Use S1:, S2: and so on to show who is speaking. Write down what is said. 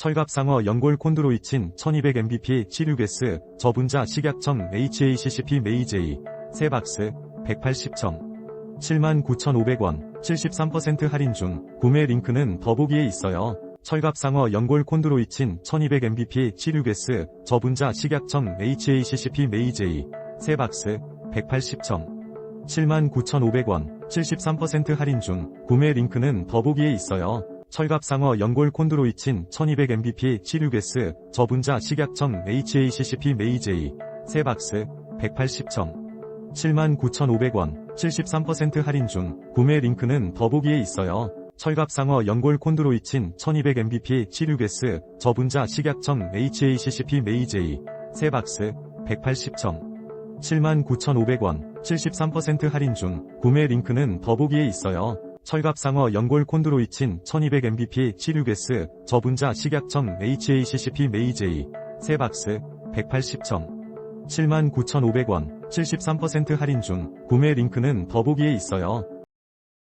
S1: 철갑상어 연골 콘드로이친 1200mBp 치류게스 저분자 식약청 HACCP 메이제이 3박스 180청 79,500원 73% 할인 중 구매 링크는 더보기에 있어요. 철갑상어 연골 콘드로이친 1200mBP 치류게스 저분자 식약청 HACCP 메이제이 3박스 180청 79,500원 73% 할인 중 구매 링크는 더보기에 있어요. 철갑상어 연골 콘드로이친 1200mBP 치류게스 저분자 식약청 HACCP 메이제이 3박스 180청 79,500원 73% 할인 중 구매 링크는 더보기에 있어요. 철갑상어 연골 콘드로이친 1200mBP 치류게스 저분자 식약청 HACCP 메이제이 3박스 180청 79,500원 73% 할인 중 구매 링크는 더보기에 있어요. 철갑상어 연골 콘드로이친 1200mBP 치류게스 저분자 식약청 HACCP 메이제이 3박스 180청 79,500원 73% 할인 중 구매 링크는 더보기에 있어요.